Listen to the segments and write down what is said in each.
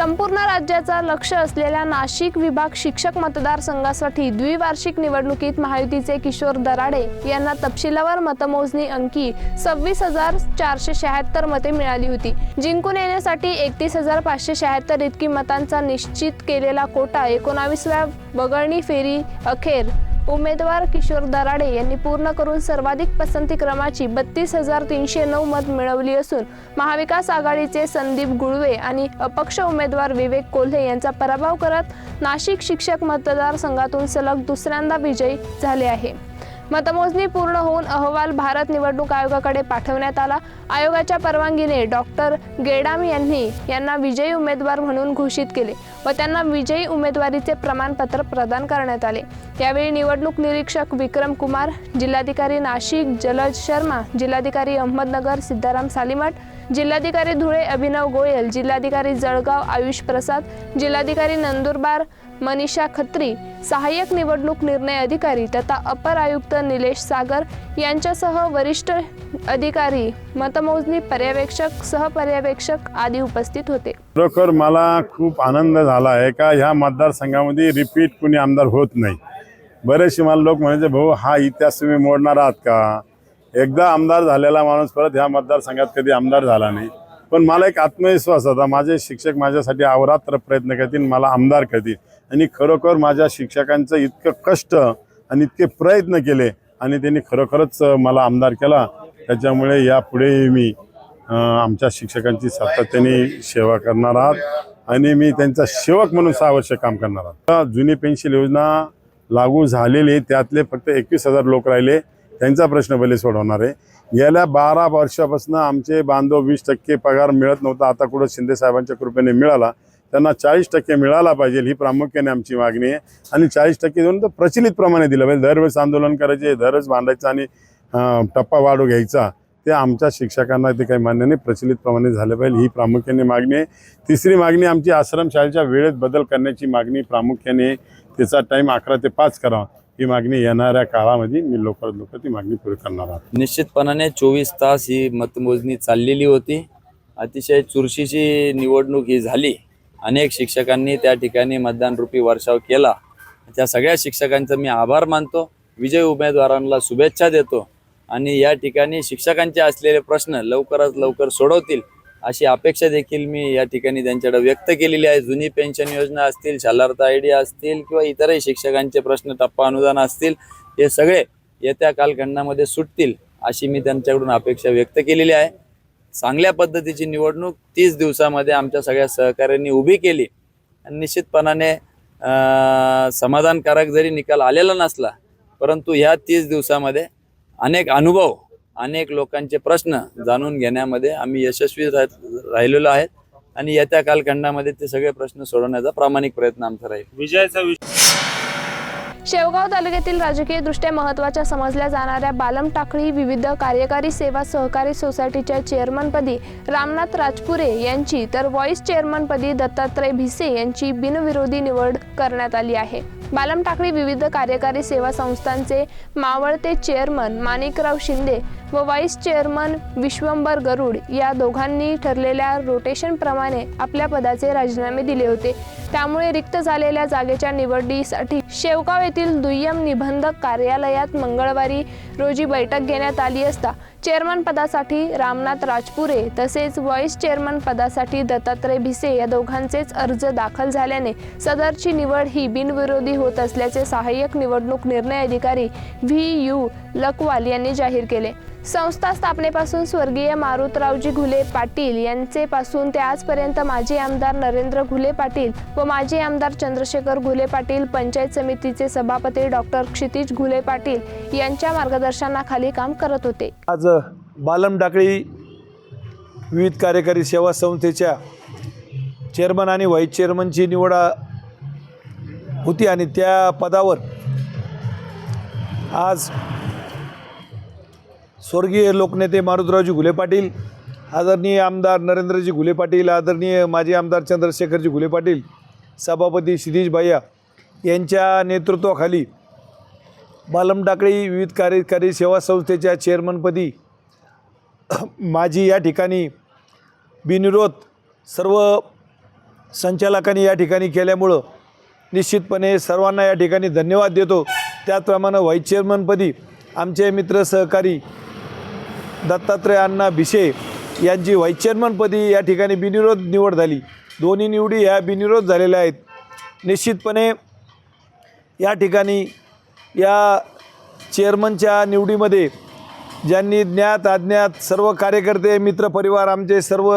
संपूर्ण राज्याचा लक्ष असलेल्या नाशिक विभाग शिक्षक मतदारसंघासाठी द्विवार्षिक निवडणुकीत महायुतीचे किशोर दराडे यांना तपशिलावर मतमोजणी अंकी सव्वीस हजार चारशे शहात्तर मते मिळाली होती. जिंकून येण्यासाठी एकतीस हजार पाचशे शहात्तर इतकी मतांचा निश्चित केलेला कोटा एकोणावीसव्या वगळणी फेरी अखेर उमेदवार किशोर दराडे यांनी पूर्ण करून सर्वाधिक पसंती क्रमाची बत्तीस हजार तीनशे नऊ मत मिळवली असून महाविकास आघाडीचे संदीप गुळवे आणि अपक्ष उमेदवार विवेक कोल्हे यांचा पराभव करत नाशिक शिक्षक मतदारसंघातून सलग दुसऱ्यांदा विजयी झाले आहे. मतमोजणी पूर्ण होऊन अहवाल भारत निवडणूक आयोगाकडे पाठवण्यात आला. आयोगाच्या परवानगीने डॉक्टर गेडाम यांनी यांना विजयी उमेदवार म्हणून घोषित केले व त्यांना विजयी उमेदवारीचे प्रमाणपत्र प्रदान करण्यात आले. यावेळी निवडणूक निरीक्षक विक्रम कुमार जिल्हाधिकारी नाशिक जलज शर्मा जिल्हाधिकारी अहमदनगर सिद्धाराम सालिमठ जिल्हाधिकारी धुळे अभिनव गोयल जिल्हाधिकारी जळगाव आयुष प्रसाद जिल्हाधिकारी नंदुरबार मनीषा खत्री सहाय्यक निवडणूक निर्णय अधिकारी तथा अपर आयुक्त निलेश सागर यांच्यासह वरिष्ठ अधिकारी मतमोजणी पर्यवेक्षक सहपर्यवेक्षक आदी उपस्थित होते. खरोखर मला खूप आनंद झाला आहे का ह्या मतदारसंघामध्ये रिपीट कुणी आमदार होत नाही. बरेचसे मला लोक म्हणायचे भाऊ हा इतिहास तुम्ही मोडणार आहात का? एकदा आमदार झालेला माणूस परत ह्या मतदारसंघात कधी आमदार झाला नाही. पण मला एक आत्मविश्वास होता. माझे शिक्षक माझ्यासाठी अवरात्र प्रयत्न करतील मला आमदार करतील. आणि खरोखर माझ्या शिक्षकांचं इतकं कष्ट आणि इतके प्रयत्न केले आणि त्यांनी खरोखरच मला आमदार केला. त्याच्यामुळे यापुढे मी आमच्या शिक्षकांची सातत्याने सेवा करणार आहात आणि मी त्यांचा सेवक म्हणून सहा वर्ष काम करणार आहात. आता जुनी पेन्शन योजना लागू झालेली त्यातले फक्त एकवीस हजार लोक राहिले. त्यांचा प्रश्न पहिले सोडवणार आहे. गेल्या बारा वर्षापासून आमचे बांधव वीस टक्के पगार मिळत नव्हता. आता कुठं शिंदे साहेबांच्या कृपेने मिळाला त्यांना चाळीस टक्के मिळाला पाहिजे ही प्रामुख्याने आमची मागणी आहे. आणि चाळीस टक्के देऊन तर प्रचलित प्रमाणे दिलं पाहिजे. दरवेळेस आंदोलन करायचे दरवेळेस बांधायचं आणि टप्पा वाढू घ्यायचा ते आमच्या शिक्षकांना ते काही मान्य नाही. प्रचलित प्रमाणे झालं पाहिजे ही प्रामुख्याने मागणी आहे. तिसरी मागणी आमची आश्रमशाळेच्या वेळेत बदल करण्याची मागणी प्रामुख्याने त्याचा टाईम अकरा ते पाच करावा. ही मागणी येणाऱ्या काळामध्ये मी लवकरात लवकर ती मागणी पूर्ण करणार आहोत. निश्चितपणाने चोवीस तास ही मतमोजणी चाललेली होती. अतिशय चुरशीची निवडणूक ही झाली. अनेक शिक्षकांनी त्या ठिकाणी मतदान रूपी वर्षाव केला. त्या सगळ्या शिक्षकांचा मी आभार मानतो. विजय उमेदवारांना शुभेच्छा देतो. आणि या ठिकाणी शिक्षकांचे असलेले प्रश्न लवकरात लवकर सोडवतील. अशी अपेक्षा देखील मी या ठिकाणी त्यांच्याकडे व्यक्त केलेली आहे. जुनी पेन्शन योजना असतील शालार्थ आयडिया असतील किंवा इतरही शिक्षकांचे प्रश्न टप्पा अनुदान असतील हे सगळे येत्या कालखंडामध्ये सुटतील अशी मी त्यांच्याकडून अपेक्षा व्यक्त केलेली आहे. चांगल्या पद्धतीची निवडणूक तीस दिवसामध्ये आमच्या सगळ्या सहकाऱ्यांनी उभी केली. आणि निश्चितपणाने समाधानकारक जरी निकाल आलेला नसला परंतु ह्या तीस दिवसामध्ये अनेक अनुभव अनेक लोकांचे प्रश्न जाणून घेण्यामध्ये आम्ही यशस्वी राह- राहिलेलो आहेत आणि येत्या कालखंडामध्ये ते सगळे प्रश्न सोडवण्याचा प्रामाणिक प्रयत्न आमचा राहील. विजयाचा शेवगाव तालुक्यातील राजकीय दृष्ट्या महत्त्वाच्या समजल्या जाणाऱ्या बालम टाकळी विविध कार्यकारी सेवा सहकारी सोसायटीच्या चेअरमनपदी रामनाथ राजपुरे यांची तर व्हाईस चेअरमनपदी दत्तात्रय भिसे यांची बिनविरोधी निवड करण्यात आली आहे. बालम टाकळी विविध कार्यकारी सेवा संस्थांचे मावळते चेअरमन माणिकराव शिंदे व व्हाईस चेअरमन विश्वंबर गरुड या दोघांनी ठरलेल्या रोटेशनप्रमाणे आपल्या पदाचे राजीनामे दिले होते. त्यामुळे रिक्त झालेल्या जागेच्या निवडीसाठी शेवगाव येथील दुय्यम निबंधक कार्यालयात मंगळवारी रोजी बैठक घेण्यात आली असता चेअरमन पदासाठी रामनाथ राजपुरे तसेच व्हाईस चेअरमन पदासाठी दत्तात्रय भिसे या दोघांचेच अर्ज दाखल झाल्याने सदरची निवड ही बिनविरोधी होत असल्याचे सहाय्यक निवडणूक निर्णय अधिकारी व्ही यू लकवाल यांनी जाहीर केले. संस्था स्थापनेपासून स्वर्गीय मारुतरावजी घुले पाटील यांचे पासून ते आजपर्यंत माजी आमदार नरेंद्र घुले पाटील व माजी आमदार चंद्रशेखर घुले पाटील पंचायत समितीचे सभापती डॉक्टर क्षितिज घुले पाटील यांच्या मार्गदर्शनाखाली काम करत होते. आज बालम डाकळी विविध कार्यकारी सेवा संस्थेच्या चेअरमन आणि व्हाईस चेअरमनची निवड होती आणि त्या पदावर आज स्वर्गीय लोकनेते मारुतरावजी घुले पाटील आदरणीय आमदार नरेंद्रजी घुले पाटील आदरणीय माजी आमदार चंद्रशेखरजी घुले पाटील सभापती शिरीष भैया यांच्या नेतृत्वाखाली बालम टाकळी विविध कार्यकारी सेवा संस्थेच्या चेअरमनपदी माझी या ठिकाणी बिनविरोध सर्व संचालकांनी या ठिकाणी केल्यामुळं निश्चितपणे सर्वांना या ठिकाणी धन्यवाद देतो. त्याचप्रमाणे व्हाईस चेअरमनपदी आमचे मित्र सहकारी दत्तात्रय अण्णा भिशे यांची व्हाईस चेअरमनपदी या ठिकाणी बिनविरोध निवड झाली. दोन्ही निवडी ह्या बिनविरोध झालेल्या आहेत. निश्चितपणे या ठिकाणी या चेअरमनच्या निवडीमध्ये ज्यांनी ज्ञात अज्ञात सर्व कार्यकर्ते मित्रपरिवार आमचे सर्व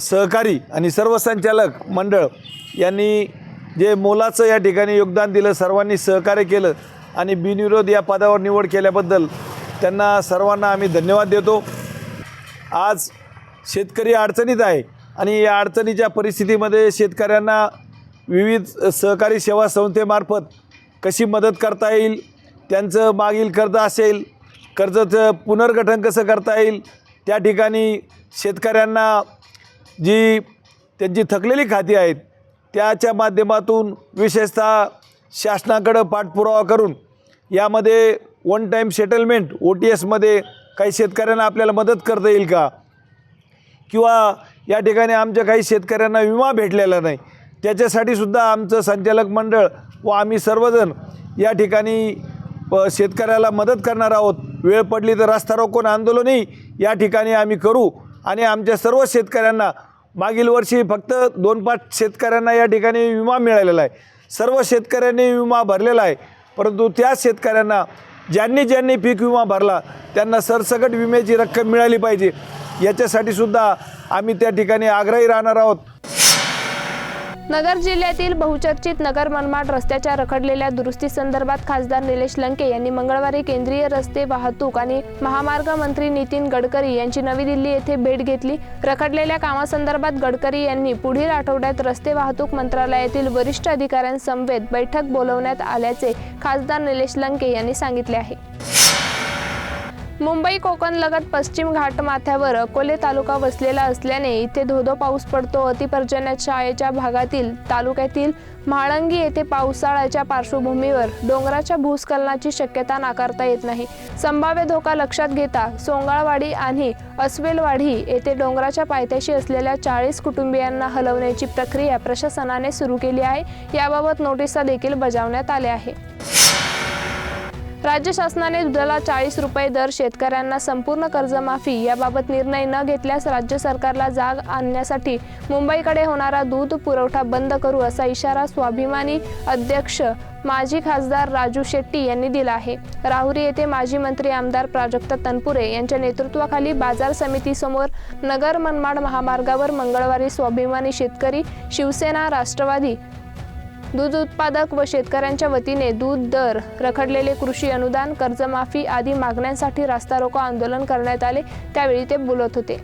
सहकारी आणि सर्व संचालक मंडळ यांनी जे मोलाचं या ठिकाणी योगदान दिलं सर्वांनी सहकार्य केलं आणि बिनविरोध या पदावर निवड केल्याबद्दल त्यांना सर्वांना आम्ही धन्यवाद देतो. आज शेतकरी अडचणीत आहे आणि या अडचणीच्या परिस्थितीमध्ये शेतकऱ्यांना विविध सहकारी सेवा संस्थेमार्फत कशी मदत करता येईल त्यांचं मागील कर्ज असेल कर्जाचं पुनर्गठन कसं करता येईल त्या ठिकाणी शेतकऱ्यांना जी त्यांची थकलेली खाती आहेत त्याच्या माध्यमातून विशेषतः शासनाकडं पाठपुरावा करून यामध्ये one time settlement O T एसमध्ये काही शेतकऱ्यांना आपल्याला मदत करता येईल का? किंवा या ठिकाणी आमच्या काही शेतकऱ्यांना विमा भेटलेला नाही त्याच्यासाठी सुद्धा आमचं संचालक मंडळ व आम्ही सर्वजण या ठिकाणी प शेतकऱ्याला मदत करणार आहोत. वेळ पडली तर रस्ता रोकोन आंदोलनही या ठिकाणी आम्ही करू आणि आमच्या सर्व शेतकऱ्यांना मागील वर्षी फक्त दोन पाच शेतकऱ्यांना या ठिकाणी विमा मिळालेला आहे. सर्व शेतकऱ्यांनी विमा भरलेला आहे परंतु त्या शेतकऱ्यांना ज्यांनी ज्यांनी पीक विमा भरला त्यांना सरसकट विम्याची रक्कम मिळाली पाहिजे. याच्यासाठी सुद्धा आम्ही त्या ठिकाणी आग्रही राहणार आहोत. नगर जिल्ह्यातील बहुचर्चित नगर मनमाड रस्त्याच्या रखडलेल्या दुरुस्ती संदर्भात खासदार निलेश लंके यांनी मंगळवारी केंद्रीय रस्ते वाहतूक आणि महामार्ग मंत्री नितीन गडकरी यांची नवी दिल्ली येथे भेट घेतली. रखडलेल्या कामासंदर्भात गडकरी यांनी पुढील आठवड्यात रस्ते वाहतूक मंत्रालयातील वरिष्ठ अधिकाऱ्यांसमवेत बैठक बोलवण्यात आल्याचे खासदार निलेश लंके यांनी सांगितले आहे. मुंबई कोकण लगत पश्चिम घाट माथ्यावर अकोले तालुका वसलेला असल्याने इथे धोधो पाऊस पडतो. अतिपर्जन्याच्या भागातील तालुक्यातील म्हाळंगी येथे पावसाळ्याच्या पार्श्वभूमीवर डोंगराच्या भूस्खलनाची शक्यता नाकारता येत नाही. संभाव्य धोका लक्षात घेता सोंगाळवाडी आणि अस्वेलवाडी येथे डोंगराच्या पायथ्याशी असलेल्या चाळीस कुटुंबियांना हलवण्याची प्रक्रिया प्रशासनाने सुरू केली आहे. याबाबत नोटिसा देखील बजावण्यात आल्या आहे राज्य शासनाने दुधाला चाळीस रुपये दर शेतकऱ्यांना संपूर्ण कर्जमाफी याबाबत निर्णय न घेतल्यास राज्य सरकारला जाग आणण्यासाठी मुंबईकडे होणारा दूध पुरवठा बंद करू असा इशारा स्वाभिमानी अध्यक्ष माजी खासदार राजू शेट्टी यांनी दिला आहे. राहुरी येथे माजी मंत्री आमदार प्राजक्ता तनपुरे यांच्या नेतृत्वाखाली बाजार समितीसमोर नगर मनमाड महामार्गावर मंगळवारी स्वाभिमानी शेतकरी शिवसेना राष्ट्रवादी दूध उत्पादक व शेतकऱ्यांच्या वतीने दूध दर रखडलेले कृषी अनुदान कर्जमाफी आदी मागण्यांसाठी रास्ता रोको आंदोलन करण्यात आले त्यावेळी ते बोलत होते.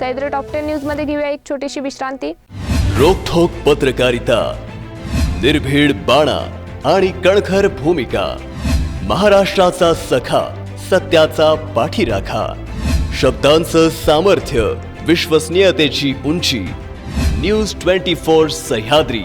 सैद्र टॉप टेन न्यूजमध्ये घेऊया एक छोटीशी विश्रांती. रोखोक पत्रकारिता निर्भीड बाणा आणि कणखर भूमिका महाराष्ट्राचा सखा सत्याचा पाठीराखा शब्दांचं सामर्थ्य विश्वसनीयतेची उंची. News twenty four Sahyadri.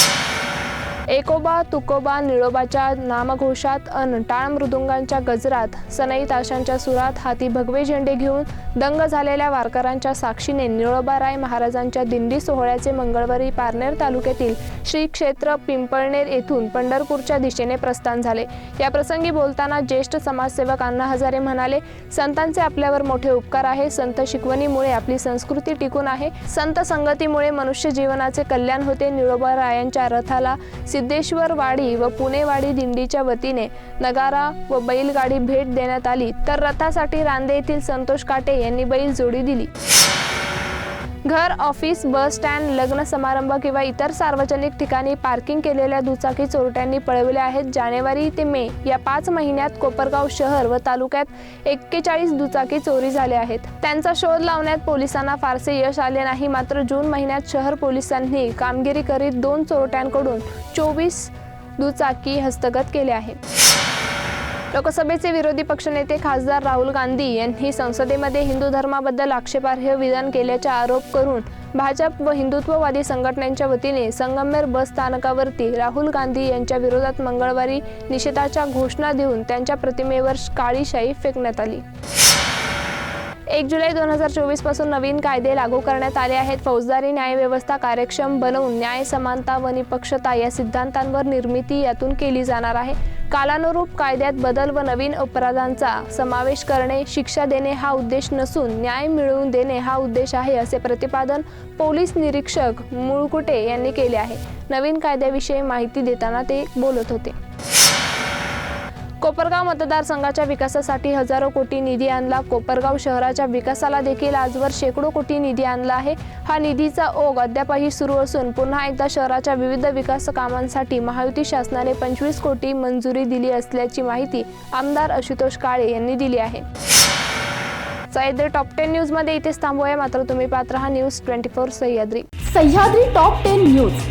एकोबा Tukoba निळोबाच्या नामघोषात अन टाळ मृदुंगांच्या गजरात सनई ताशांच्या सुरात हाती भगवे झेंडे घेऊन दंग झालेल्या वारकऱ्यांच्या साक्षीने निळोबाराय महाराजांच्या दिंडी सोहळ्याचे मंगळवारी पारनेर तालुक्यातील श्री क्षेत्र पिंपळनेर येथून पंढरपूरच्या दिशेने प्रस्थान झाले. या प्रसंगी बोलताना ज्येष्ठ समाजसेवक अण्णा हजारे म्हणाले संतांचे आपल्यावर मोठे उपकार आहे. संत शिकवणीमुळे आपली संस्कृती टिकून आहे. संत संगतीमुळे मनुष्य जीवनाचे कल्याण होते. निळोबा रायांच्या रथाला सिद्धेश्वर वाडी व पुणेवाडी दिंडीच्या वतीने नगारा व बैलगाडी भेट देण्यात आली. तर रथासाठी रांदे येथील संतोष काटे यांनी बैल जोडी दिली. घर ऑफिस बस स्टँड लग्न समारंभ किंवा इतर सार्वजनिक ठिकाणी पार्किंग केलेल्या दुचाकी चोरट्यांनी पळविल्या आहेत. जानेवारी ते मे या पाच महिन्यात कोपरगाव शहर व तालुक्यात एक्केचाळीस दुचाकी चोरी झाल्या आहेत. त्यांचा शोध लावण्यात पोलिसांना फारसे यश आले नाही. मात्र जून महिन्यात शहर पोलिसांनी कामगिरी करीत दोन चोरट्यांकडून चोवीस दुचाकी हस्तगत केल्या आहेत. लोकसभेचे विरोधी पक्षनेते खासदार राहुल गांधी यांनी संसदेमध्ये हिंदू धर्माबद्दल आक्षेपार्ह विधान केल्याचा आरोप करून भाजप व हिंदुत्ववादी संघटनांच्या वतीने संगमेर बस स्थानकावरती राहुल गांधी यांच्या विरोधात मंगळवारी निषेधाच्या घोषणा देऊन त्यांच्या प्रतिमेवर काळी शाई फेकण्यात आली. एक जुलै दोन हजार चोवीसपासून नवीन कायदे लागू करण्यात आले आहेत. फौजदारी न्यायव्यवस्था कार्यक्षम बनवून न्याय समानता व निपक्षता या सिद्धांतांवर निर्मिती यातून केली जाणार आहे. कालानुरूप कायद्यात बदल व नवीन अपराधांचा समावेश करणे शिक्षा देणे हा उद्देश नसून न्याय मिळवून देणे हा उद्देश आहे असे प्रतिपादन पोलीस निरीक्षक मुळकुटे यांनी केले आहे. नवीन कायद्याविषयी माहिती देताना ते बोलत होते. कोपरगाव मतदारसंघाच्या विकासासाठी हजारो कोटी निधी आणला. कोपरगाव शहराच्या विकासाला देखील आजवर शेकडो कोटी निधी आणला आहे. हा निधीचा ओघ अद्यापही सुरू असून पुन्हा एकदा शहराच्या विविध विकास कामांसाठी महायुती शासनाने पंचवीस कोटी मंजुरी दिली असल्याची माहिती आमदार आशुतोष काळे यांनी दिली आहे. सह्याद्री टॉप टेन न्यूजमध्ये इथेच थांबूया. मात्र तुम्ही पात्र हा news twenty four Sahyadri. Sahyadri top ten news.